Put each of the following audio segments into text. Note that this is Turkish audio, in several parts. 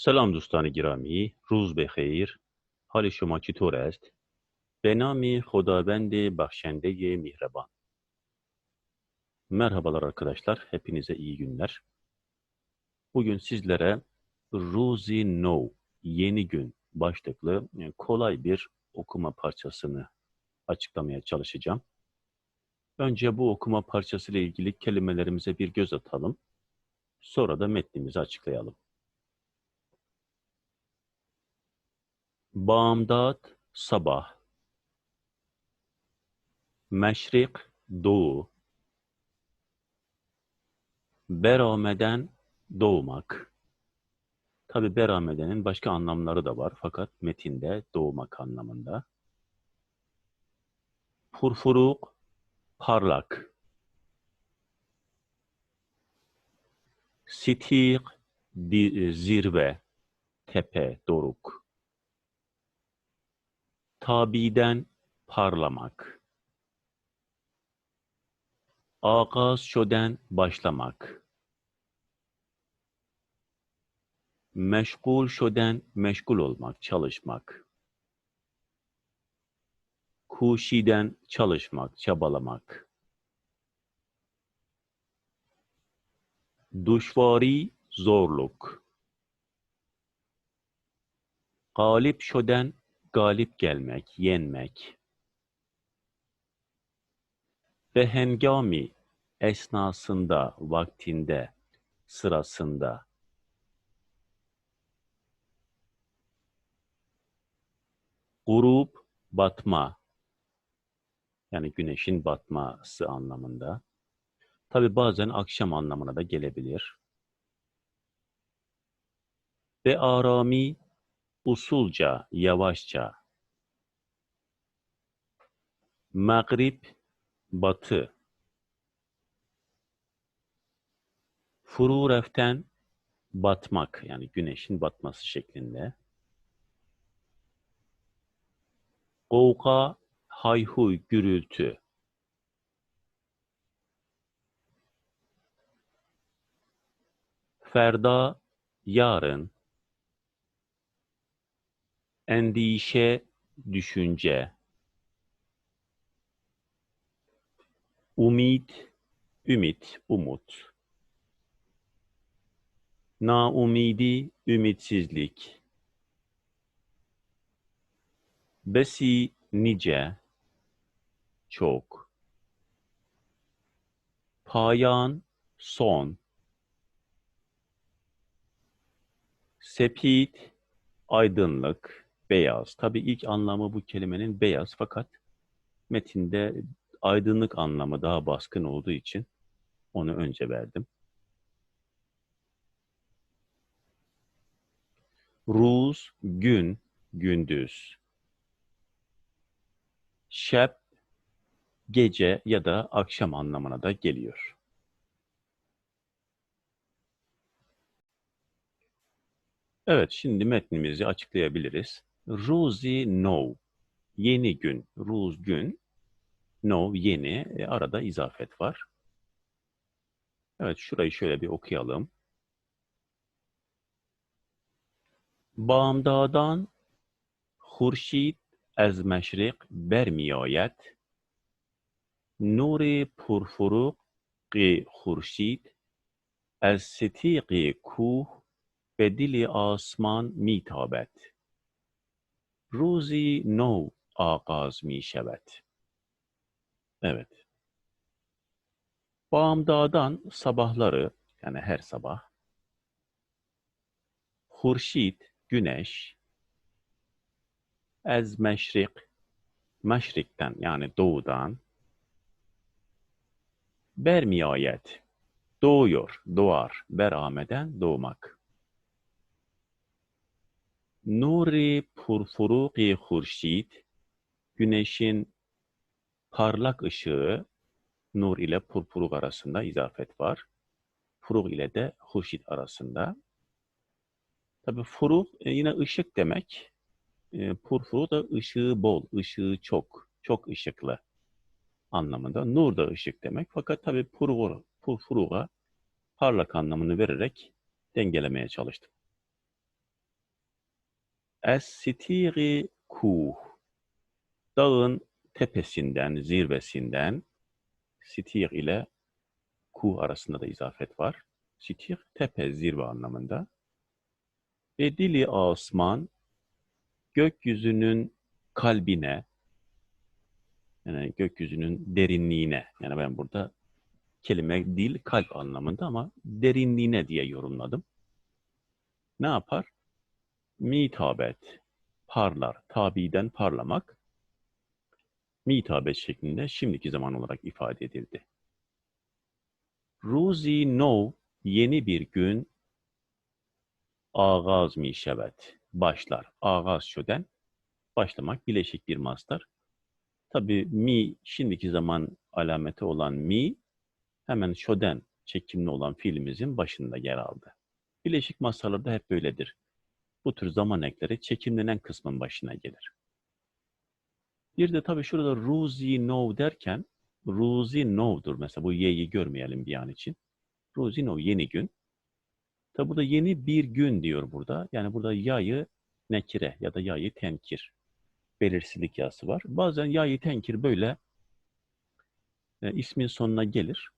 سلام دوستان گرامی روز بخیر حال شما چطور است به نام خداوند بخشنده mihreban Merhabalar arkadaşlar hepinize iyi günler bugün sizlere Ruzi No yeni gün başlıklı e, kolay bir okuma parçasını açıklamaya çalışacağım önce bu okuma parçası ile ilgili kelimelerimize bir göz atalım sonra da metnimizi açıklayalım Bağımdat sabah. Meşrik doğu. Berameden doğmak. Tabi beramedenin başka anlamları da var fakat metinde doğmak anlamında. Purfuruk parlak. Sitik zirve tepe doruk Tabiden parlamak. Ağaz şöden başlamak. Meşgul şöden meşgul olmak, çalışmak. Kuşiden çalışmak, çabalamak. Duşvari zorluk. Galip şöden galip gelmek, yenmek. Ve hengami esnasında, vaktinde, sırasında. Grup batma. Yani güneşin batması anlamında. Tabi bazen akşam anlamına da gelebilir. Ve arami usulca, yavaşça. Mağrip, batı. Furu reften, batmak yani güneşin batması şeklinde. Kovka, hayhuy, gürültü. Ferda, yarın. Endişe, düşünce. Umid, ümit, umut. Naumidi, ümitsizlik. Besi, nice, çok. Payan, son. Sepit, aydınlık, beyaz. Tabii ilk anlamı bu kelimenin beyaz fakat metinde aydınlık anlamı daha baskın olduğu için onu önce verdim. Ruz, gün, gündüz. Şeb, gece ya da akşam anlamına da geliyor. Evet, şimdi metnimizi açıklayabiliriz. Ruzi no, yeni gün, ruz gün, no yeni, e, arada izafet var. Evet, şurayı şöyle bir okuyalım. Bağımdadan Hurşid ez meşrik bermiyayet nuri purfuruk ki hurşid ez setiqi kuh به دل آسمان میتابد روزی نو آغاز می şevet. Evet. Bağımdadan sabahları yani her sabah Hurşit güneş Ez meşrik meşrikten yani doğudan Bermiyayet doğuyor, doğar, berameden doğmak. Nuri purfuruki hurşid, güneşin parlak ışığı, nur ile purpuruk arasında izafet var. Furuk ile de hurşid arasında. Tabi furuk e, yine ışık demek. E, purpuruk da ışığı bol, ışığı çok, çok ışıklı anlamında. Nur da ışık demek. Fakat tabi purfuruğa parlak anlamını vererek dengelemeye çalıştım. Es-sitiri kuh. Dağın tepesinden, zirvesinden sitir ile kuh arasında da izafet var. Sitir, tepe, zirve anlamında. Ve dili asman, gökyüzünün kalbine, yani gökyüzünün derinliğine, yani ben burada kelime dil kalp anlamında ama derinliğine diye yorumladım. Ne yapar? Mitabet, parlar, tabiden parlamak, mitabet şeklinde şimdiki zaman olarak ifade edildi. Ruzi no, yeni bir gün, ağaz mi şevet, başlar. Ağaz şöden, başlamak, bileşik bir mastar. Tabi mi, şimdiki zaman alameti olan mi, hemen şöden çekimli olan fiilimizin başında yer aldı. Bileşik mastarlarda hep böyledir. Bu tür zaman ekleri çekimlenen kısmın başına gelir. Bir de tabii şurada Ruzi No derken Ruzi No'dur. Mesela bu Y'yi görmeyelim bir an için. Ruzi No yeni gün. Tabi burada yeni bir gün diyor burada. Yani burada yayı nekire ya da yayı tenkir. Belirsizlik yası var. Bazen yayı tenkir böyle e, ismin sonuna gelir.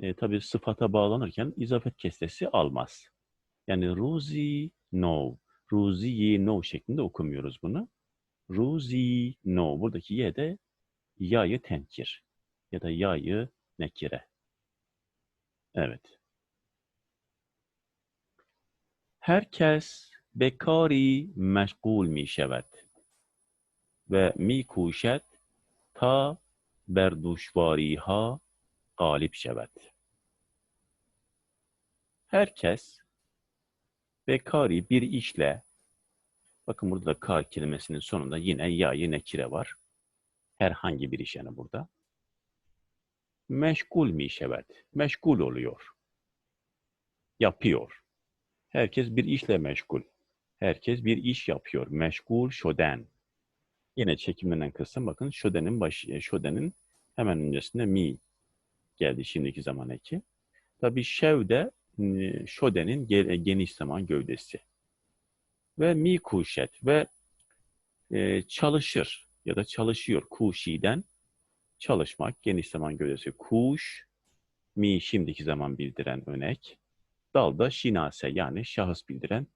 E, tabi sıfata bağlanırken izafet kesresi almaz. Yani Ruzi No, Ruzi No şeklinde okumuyoruz bunu. Ruzi no. Buradaki ye de ya'yı tenkir ya da ya'yı nekire. Evet. Herkes bekari meşgul mi şevet ve mi kuşet ta ber duşvariha galip şevet. Herkes bekari bir işle Bakın burada da kar kelimesinin sonunda yine ya'yı nekire var. Herhangi bir iş yani burada. Meşgul mi şevet? Meşgul oluyor. Yapıyor. Herkes bir işle meşgul. Herkes bir iş yapıyor. Meşgul şoden. Yine çekimlenen kısım bakın şodenin başı, şodenin hemen öncesinde mi geldi şimdiki zaman eki. Tabi şev de şodenin geniş zaman gövdesi ve mi kuşet ve e, çalışır ya da çalışıyor kuşiden çalışmak geniş zaman gövdesi kuş mi şimdiki zaman bildiren önek dalda şinase yani şahıs bildiren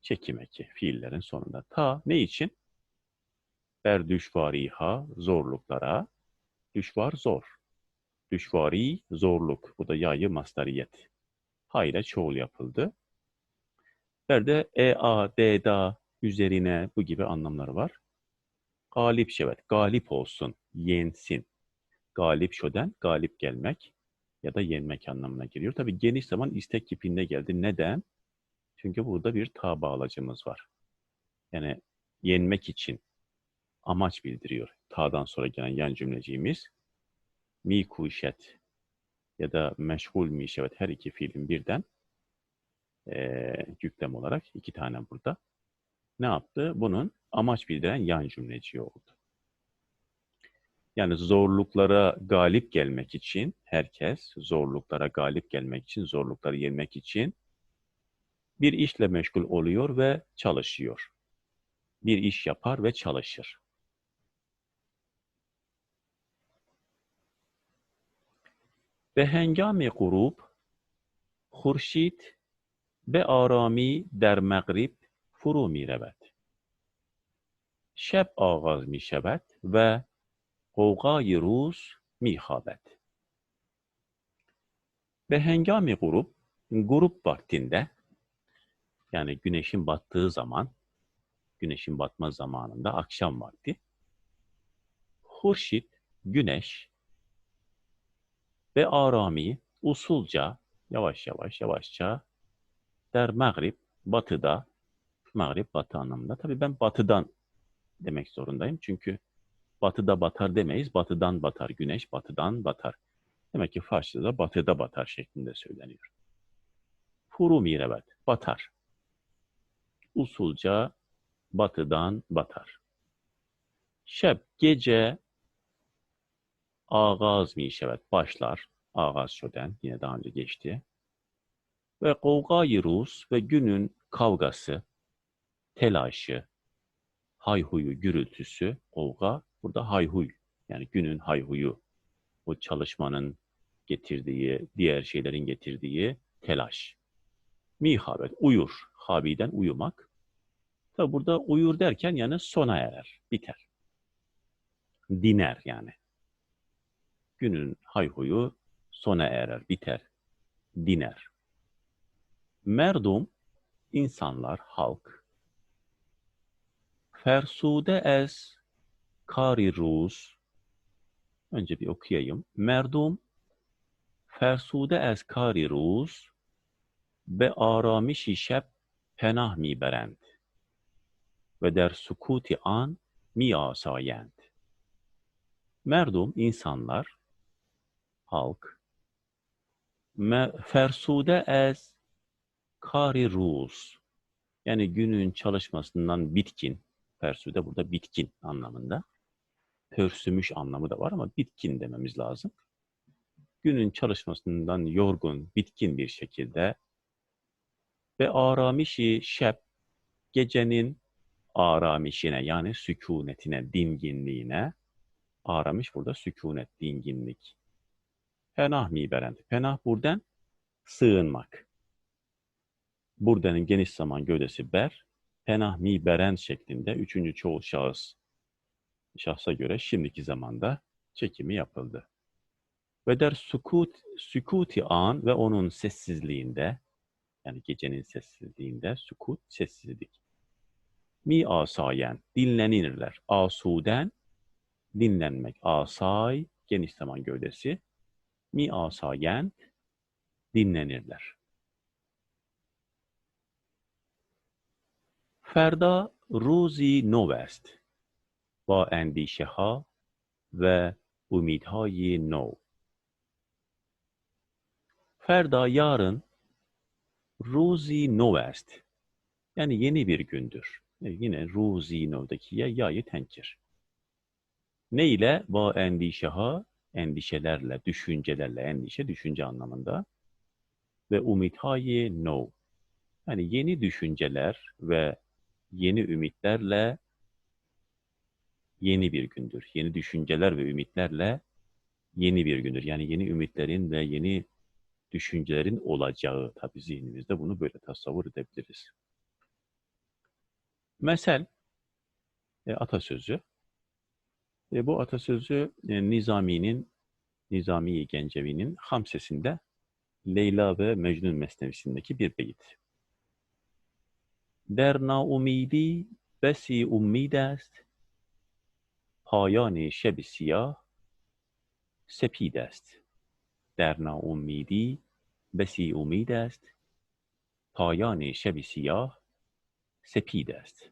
çekim eki fiillerin sonunda. Ta ne için? Ber düşvariha zorluklara düşvar zor. Düşvari zorluk. Bu da yayı mastariyet. Hayra çoğul yapıldı. Berde e, a, d, da üzerine bu gibi anlamları var. Galip şevet, galip olsun, yensin. Galip şöden, galip gelmek ya da yenmek anlamına geliyor. Tabi geniş zaman istek kipinde geldi. Neden? Çünkü burada bir ta bağlacımız var. Yani yenmek için amaç bildiriyor. Ta'dan sonra gelen yan cümleciğimiz mi kuşet ya da meşgul mi şevet her iki fiilin birden e, yüklem olarak iki tane burada. Ne yaptı? Bunun amaç bildiren yan cümleci oldu. Yani zorluklara galip gelmek için herkes zorluklara galip gelmek için, zorlukları yenmek için bir işle meşgul oluyor ve çalışıyor. Bir iş yapar ve çalışır. Ve hengami grup Hurşit به آرامی در مغرب فرو می رود. شب آغاز می شود و قوقای روز می خوابد. Ve hengami grup, grup vaktinde, yani güneşin battığı zaman, güneşin batma zamanında akşam vakti, Hurşit, güneş ve arami usulca, yavaş yavaş, yavaşça Der Mağrib, batıda, Mağrib batı anlamında. Tabii ben batıdan demek zorundayım. Çünkü batıda batar demeyiz. Batıdan batar. Güneş batıdan batar. Demek ki Farsçada batıda batar şeklinde söyleniyor. Furu mirevet, batar. Usulca batıdan batar. Şeb, gece ağaz mi şevet, başlar. Ağaz şöden, yine daha önce geçti ve Kovgayı Rus ve günün kavgası, telaşı, hayhuyu, gürültüsü, kavga. Burada hayhuy. Yani günün hayhuyu. O çalışmanın getirdiği, diğer şeylerin getirdiği telaş. Mihabet, uyur. Habiden uyumak. Tabi burada uyur derken yani sona erer, biter. Diner yani. Günün hayhuyu sona erer, biter, diner. Merdum, insanlar, halk. Fersude ez kari ruz. Önce bir okuyayım. Merdum, fersude ez kari ruz be aramişi şeb penah mi berend ve der sukuti an mi asayend. Merdum, insanlar, halk, fersude ez kari ruz, yani günün çalışmasından bitkin, fersude burada bitkin anlamında, pörsümüş anlamı da var ama bitkin dememiz lazım. Günün çalışmasından yorgun, bitkin bir şekilde ve aramişi şeb, gecenin aramişine yani sükunetine, dinginliğine, aramış. Burada sükunet, dinginlik. Penah mi berend? Penah buradan sığınmak. Buradanın geniş zaman gövdesi ber, penah mi berend şeklinde üçüncü çoğul şahıs şahsa göre şimdiki zamanda çekimi yapıldı. Ve der sukut, sükuti an ve onun sessizliğinde, yani gecenin sessizliğinde, sukut, sessizlik. Mi asayen, dinlenirler. Asuden, dinlenmek. Asay, geniş zaman gövdesi Mi asayen, dinlenirler. Ferda ruzi novest با اندیشه ها و امیدهای نو Ferda yarın Ruzi Novest yani yeni bir gündür. E, yine Ruzi Nov'daki ya yayı tenkir. Ne ile? Va endişeha endişelerle, düşüncelerle, endişe düşünce anlamında. Ve umitayi no. Yani yeni düşünceler ve yeni ümitlerle yeni bir gündür. Yeni düşünceler ve ümitlerle yeni bir gündür. Yani yeni ümitlerin ve yeni düşüncelerin olacağı. Tabi zihnimizde bunu böyle tasavvur edebiliriz. Mesel, e, atasözü. E, bu atasözü e, Nizami'nin, Nizami Gencevi'nin Hamsesinde Leyla ve Mecnun Mesnevisindeki bir beyit. Der naumidi besi ummid است پایان شب سیاه سپید است در ناامیدی بسی امید است پایان شب سیاه سپید است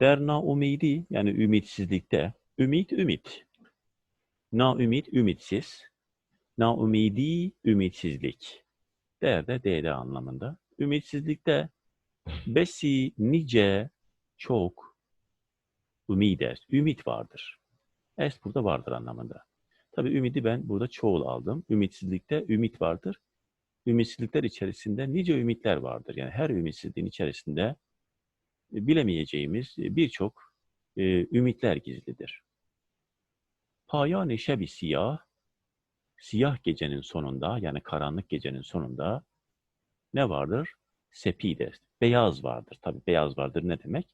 Der naumidi yani ümitsizlikte, ümit ümit. Na ümit ümitsiz. Na umidi ümitsizlik. Der de anlamında. Ümitsizlikte besi nice çok ümid Ümit vardır. Es burada vardır anlamında. Tabii ümidi ben burada çoğul aldım. Ümitsizlikte ümit vardır. Ümitsizlikler içerisinde nice ümitler vardır. Yani her ümitsizliğin içerisinde bilemeyeceğimiz e, birçok e, ümitler gizlidir. Payan-ı şebi siyah, siyah gecenin sonunda yani karanlık gecenin sonunda ne vardır? Sepide, beyaz vardır. Tabi beyaz vardır ne demek?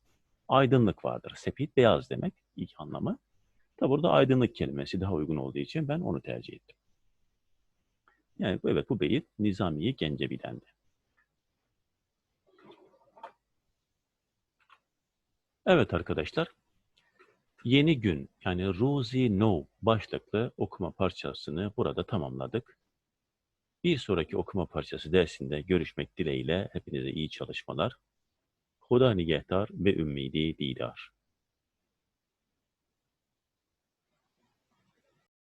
Aydınlık vardır. Sepit, beyaz demek ilk anlamı. Tabi burada aydınlık kelimesi daha uygun olduğu için ben onu tercih ettim. Yani evet bu beyit Nizamiye Gencebi'dendi. Evet arkadaşlar, yeni gün yani Ruzi No başlıklı okuma parçasını burada tamamladık. Bir sonraki okuma parçası dersinde görüşmek dileğiyle hepinize iyi çalışmalar. Huda nigehtar ve ümmidi didar.